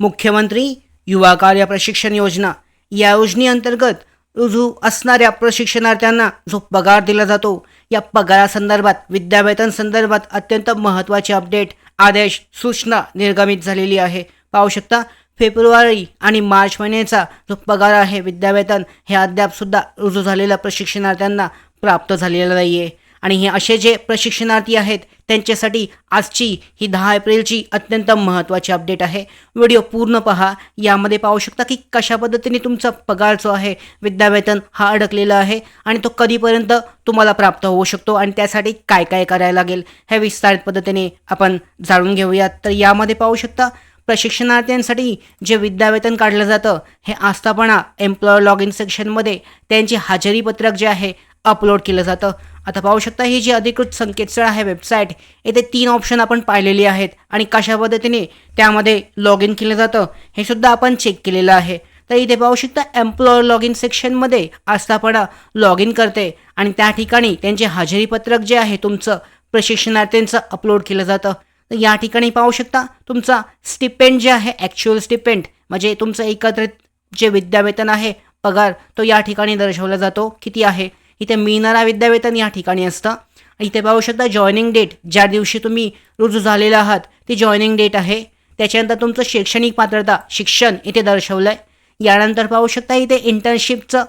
मुख्यमंत्री युवा कार्य प्रशिक्षण योजना. या योजनेअंतर्गत रुजू असणाऱ्या प्रशिक्षणार्थ्यांना जो पगार दिला जातो या पगारासंदर्भात विद्यावेतन संदर्भात अत्यंत महत्त्वाचे अपडेट आदेश सूचना निर्गमित झालेली आहे. पाहू शकता फेब्रुवारी आणि मार्च महिन्याचा जो पगार आहे विद्यावेतन हे अद्यापसुद्धा रुजू झालेल्या प्रशिक्षणार्थ्यांना प्राप्त झालेलं नाही आहे आणि हे असे जे प्रशिक्षणार्थी आहेत त्यांच्यासाठी आजची ही दहा एप्रिलची अत्यंत महत्त्वाची अपडेट आहे. व्हिडिओ पूर्ण पहा. यामध्ये पाहू शकता की कशा पद्धतीने तुमचा पगार जो आहे विद्यावेतन हा अडकलेला आहे आणि तो कधीपर्यंत तुम्हाला प्राप्त होऊ शकतो आणि त्यासाठी काय काय करायला लागेल हे विस्तारित पद्धतीने आपण जाणून घेऊयात. तर यामध्ये पाहू शकता प्रशिक्षणार्थ्यांसाठी जे विद्यावेतन काढलं जातं हे आस्थापना एम्प्लॉयर लॉग इन सेक्शनमध्ये त्यांचे हजेरी पत्रक जे आहे अपलोड केलं जातं. आता पाहू शकता ही जी अधिकृत संकेतस्थळ आहे वेबसाईट येथे तीन ऑप्शन आपण पाहिलेली आहेत आणि कशा पद्धतीने त्यामध्ये लॉग इन केलं जातं हे सुद्धा आपण चेक केलेलं आहे. तर इथे पाहू शकता एम्प्लॉयर लॉग इन सेक्शनमध्ये आस्थापना लॉग इन करते आणि त्या ठिकाणी त्यांचे हजेरीपत्रक जे आहे तुमचं प्रशिक्षणार्थ्यांचं अपलोड केलं जातं. तर या ठिकाणी पाहू शकता तुमचा स्टिपेंड जे आहे ॲक्च्युअल स्टिपेंड म्हणजे तुमचं एकत्रित जे विद्यावेतन आहे पगार तो या ठिकाणी दर्शवला जातो. किती आहे? इथे मिळणारा विद्यावेतन या ठिकाणी असतं. इथे पाहू शकता जॉईनिंग डेट ज्या दिवशी तुम्ही रुजू झालेला आहात ती जॉईनिंग डेट आहे. त्याच्यानंतर तुमचं शैक्षणिक पात्रता शिक्षण इथे दर्शवलं आहे यानंतर पाहू शकता इथे इंटर्नशिपचं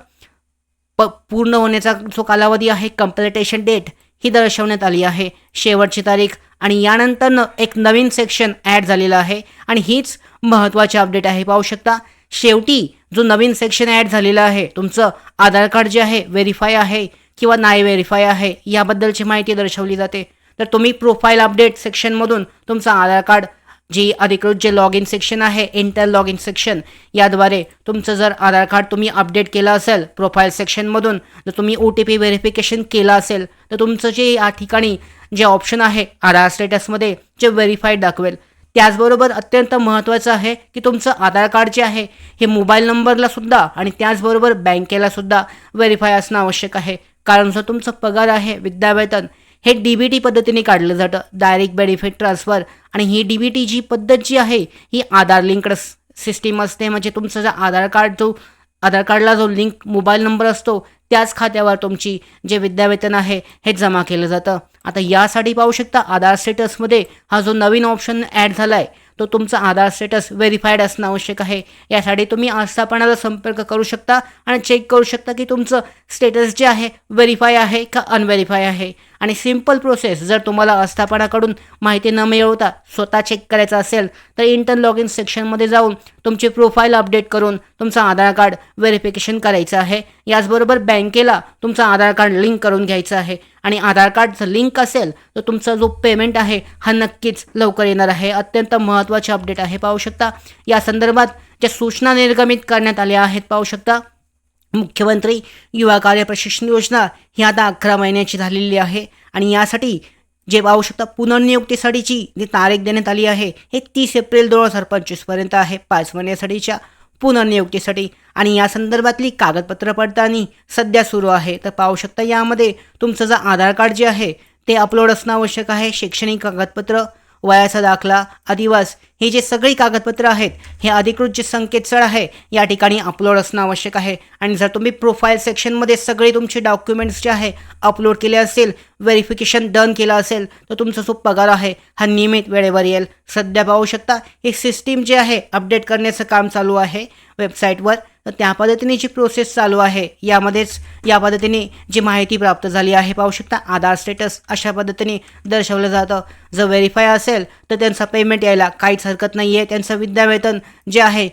प पूर्ण होण्याचा जो कालावधी आहे कम्प्लिटेशन डेट ही दर्शवण्यात आली आहे. शेवटची तारीख आणि यानंतरनं एक नवीन सेक्शन ॲड झालेलं आहे. आणि हीच महत्त्वाची अपडेट आहे. पाहू शकता शेवटी जो नवीन सेक्शन ॲड झालेला आहे तुमचं आधार कार्ड जे आहे व्हेरीफाय आहे किंवा नाही व्हेरीफाय आहे याबद्दलची माहिती दर्शवली जाते. तर तुम्ही प्रोफाईल अपडेट सेक्शनमधून तुमचं आधार कार्ड जी अधिकृत जे लॉग इन सेक्शन आहे इंटर लॉग इन सेक्शन याद्वारे तुमचं जर आधार कार्ड तुम्ही अपडेट केलं असेल प्रोफाईल सेक्शनमधून जर तुम्ही ओ टी पी व्हेरिफिकेशन केलं असेल तर तुमचं जे या ठिकाणी जे ऑप्शन आहे आधार स्टेटसमध्ये जे व्हेरीफाईड दाखवेल. त्याचबरोबर अत्यंत महत्त्वाचं आहे की तुमचं आधार कार्ड जे आहे हे मोबाईल नंबरला सुद्धा आणि त्याचबरोबर बँकेला सुद्धा व्हेरीफाय असणं आवश्यक आहे. कारण जो तुमचं पगार आहे विद्यावेतन हे डी बी टी पद्धतीने काढलं जातं. डायरेक्ट बेनिफिट ट्रान्सफर आणि ही डी बी टी जी पद्धत जी आहे ही आधार लिंकड सिस्टीम असते. म्हणजे तुमचं जर आधार कार्ड जो आधार कार्डला जो लिंक मोबाईल नंबर असतो त्याच खात्यावर तुमची जे विद्यावेतन आहे हे जमा केलं जातं. आता यासाठी पाहू शकता आधार स्टेटसमध्ये हा जो नवीन ऑप्शन ॲड झाला आहे तो तुमचा आधार स्टेटस व्हेरीफाईड असणं आवश्यक आहे. यासाठी तुम्ही आस्थापनाला संपर्क करू शकता आणि चेक करू शकता की तुमचं स्टेटस जे आहे व्हेरीफाय आहे का अनव्हेरीफाय आहे. आणि सिंपल प्रोसेस जर तुम्हाला आस्थापनाकडून माहिती न मिळवता स्वतः चेक करायचं असेल तर इंटर लॉग इन सेक्शनमध्ये जाऊन तुमची प्रोफाईल अपडेट करून तुमचं आधार कार्ड व्हेरिफिकेशन करायचं आहे. याचबरोबर बँकेला तुमचं आधार कार्ड लिंक करून घ्यायचं आहे. आणि आधार कार्डचं लिंक असेल तर तुमचा जो पेमेंट आहे हा नक्कीच लवकर येणार आहे. अत्यंत महत्त्वाचे अपडेट आहे पाहू शकता. या संदर्भात ज्या सूचना निर्गमित करण्यात आल्या आहेत पाहू शकता. मुख्यमंत्री युवा कार्य प्रशिक्षण योजना ही आता अकरा महिन्याची झालेली आहे आणि यासाठी जे पाहू शकता पुनर्नियुक्तीसाठीची जी तारीख देण्यात आली आहे हे तीस एप्रिल दोन हजार पंचवीसपर्यंत आहे. पाच महिन्यासाठीच्या पुनर्नियुक्तीसाठी आणि या संदर्भातली कागदपत्र पडताळणी सध्या सुरू आहे. तर पाहू शकता यामध्ये तुमचं जर आधार कार्ड जे आहे ते अपलोड असणं आवश्यक आहे. शैक्षणिक कागदपत्र वयाचा दाखला अधिवास ही जे सगळी कागदपत्रं आहेत हे अधिकृत जे संकेतस्थळ आहे या ठिकाणी अपलोड असणं आवश्यक आहे. आणि जर तुम्ही प्रोफाईल सेक्शनमध्ये सगळे तुमचे डॉक्युमेंट्स जे आहे अपलोड केले असेल व्हेरिफिकेशन डन केलं असेल तर तुमचा जो पगार आहे. हा नियमित वेळेवर येईल. सध्या पाहू शकता ही सिस्टीम जे आहे अपडेट करण्याचं काम चालू आहे. वेबसाईटवर तर त्या पद्धतीने जी प्रोसेस चालू आहे यामध्येच या पद्धतीने जी माहिती प्राप्त झाली आहे पाहू शकता आधार स्टेटस अशा पद्धतीने दर्शवलं जातं. जर व्हेरीफाय असेल तर त्यांचा पेमेंट यायला काहीच हरकत नाही आहे त्यांचं विद्यावेतन जे आहे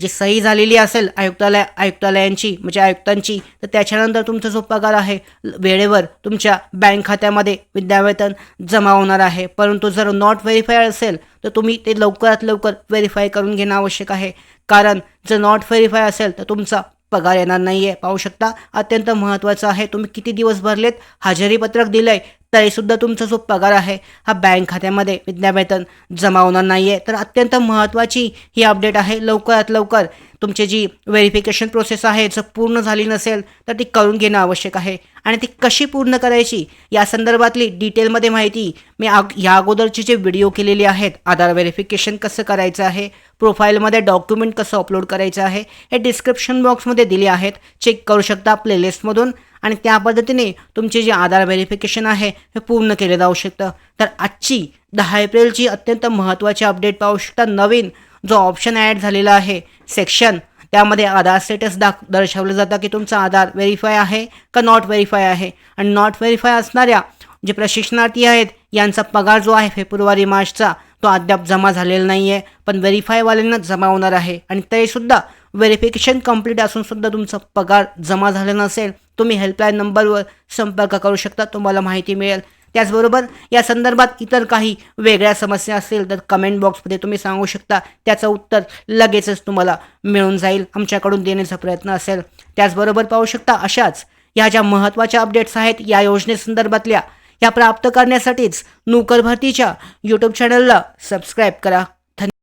जी सही झालेली असेल आयुक्तालय आयुक्तालयांची म्हणजे आयुक्तांची तर त्याच्यानंतर तुमचा जो पगार आहे वेळेवर तुमच्या बँक खात्यामध्ये विद्यावेतन जमा होणार आहे. परंतु जर नॉट व्हेरीफाय असेल तर तुम्ही ते लवकरात लवकर व्हेरीफाय करून घेणं आवश्यक आहे. कारण जर नॉट व्हेरीफाय असेल तर तुमचा पगार येणार नाही आहे पाहू शकता अत्यंत महत्त्वाचं आहे तुम्ही किती दिवस भरलेत? हजेरीपत्रक दिलं आहे तरीसुद्धा तुमचा जो पगार आहे हा बँक खात्यामध्ये विद्यावेतन जमा होणार नाही आहे तर अत्यंत महत्त्वाची ही अपडेट आहे. लवकरात लवकर तुमची जी व्हेरिफिकेशन प्रोसेस आहे जर पूर्ण झाली नसेल तर ती करून घेणं आवश्यक आहे. आणि ती कशी पूर्ण करायची या संदर्भातली डिटेलमध्ये माहिती मी आग या अगोदरचे जे व्हिडिओ केलेले आहेत आधार व्हेरिफिकेशन कसं करायचं आहे प्रोफाईलमध्ये डॉक्युमेंट कसं अपलोड करायचं आहे हे डिस्क्रिप्शन बॉक्समध्ये दिले आहेत. चेक करू शकता प्लेलिस्टमधून आणि त्या पद्धतीने तुमचे जे आधार व्हेरिफिकेशन आहे हे पूर्ण केले जाऊ शकतं. तर आजची दहा एप्रिलची अत्यंत महत्त्वाची अपडेट पाहू शकता. नवीन जो ऑप्शन ॲड झालेला आहे सेक्शन त्यामध्ये आधार स्टेटस दाख दर्शवलं जातं की तुमचा आधार व्हेरीफाय आहे का नॉट व्हेरीफाय आहे. आणि नॉट व्हेरीफाय असणाऱ्या जे प्रशिक्षणार्थी आहेत यांचा पगार जो आहे फेब्रुवारी मार्चचा तो अद्याप जमा झालेला नाही आहे पण व्हेरीफायवाल्यांना जमा होणार आहे. आणि तरीसुद्धा व्हेरिफिकेशन कंप्लीट असूनसुद्धा तुमचा पगार जमा झाला नसेल तुम्ही हेल्पलाईन नंबरवर संपर्क करू शकता तुम्हाला माहिती मिळेल. त्याचबरोबर या संदर्भात इतर काही वेगळ्या समस्या असतील तर कमेंट बॉक्समध्ये तुम्ही सांगू शकता. त्याचं उत्तर लगेचच तुम्हाला मिळून जाईल. आमच्याकडून देण्याचा प्रयत्न असेल. त्याचबरोबर पाहू शकता अशाच ह्या ज्या महत्त्वाच्या अपडेट्स आहेत या योजनेसंदर्भातल्या या प्राप्त करण्यासाठीच नोकर भरतीच्या यूट्यूब चॅनलला सबस्क्राईब करा.